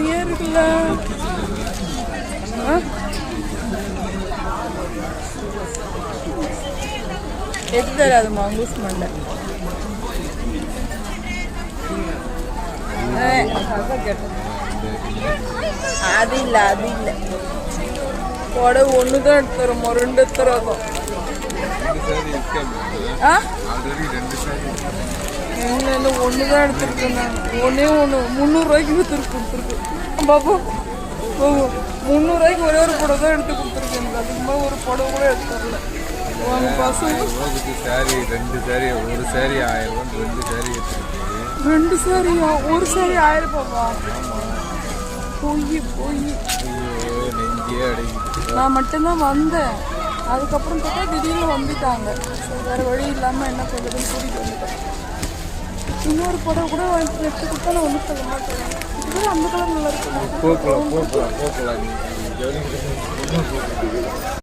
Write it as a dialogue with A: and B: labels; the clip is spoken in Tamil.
A: இருக்குல்ல? எது தராது மங்கூஸ் மண்டை. அது இல்லை அது இல்லை. புடவை ஒன்று தான் எடுத்துறோம். ரெண்டு எடுத்துறோம் ஆ? ஒன்று தான் எடுத்துருக்கேன் நான் ஒன்றே ஒன்று முந்நூறுரூவாய்க்கு கொடுத்துருக்கு. கொடுத்துருக்கு பாபு பாபு முந்நூறுரூவாய்க்கு ஒரே ஒரு புடவை தான் எடுத்து கொடுத்துருக்கேன். எனக்கு அதுக்கு மேலே ஒரு புடவை கூட எடுத்து தரல உங்க பசங்க
B: சாரி ரெண்டு சாரி ஒரு சாரி ஆயிரம் ரெண்டு சாரி
A: ரெண்டு சாரியா ஒரு சாரி ஆயிரம் ரூபாவா? பொய் பொய். நான் மட்டும்தான் வந்தேன். அதுக்கப்புறம் பார்த்தா திடீர்னு வந்துட்டாங்க. வேறு வழி இல்லாமல் என்ன பண்ணுறதுன்னு கூட்டிகிட்டு வந்துட்டேன். இன்னொரு புடவை கூட வாங்கி எடுத்து கொடுத்தா நான் ஒன்றும் சொல்ல மாட்டேன். இதுவே அந்த கலர் நல்லா இருக்கும்.
B: போக்கலாம் போக்கலாம் போக்கலாம்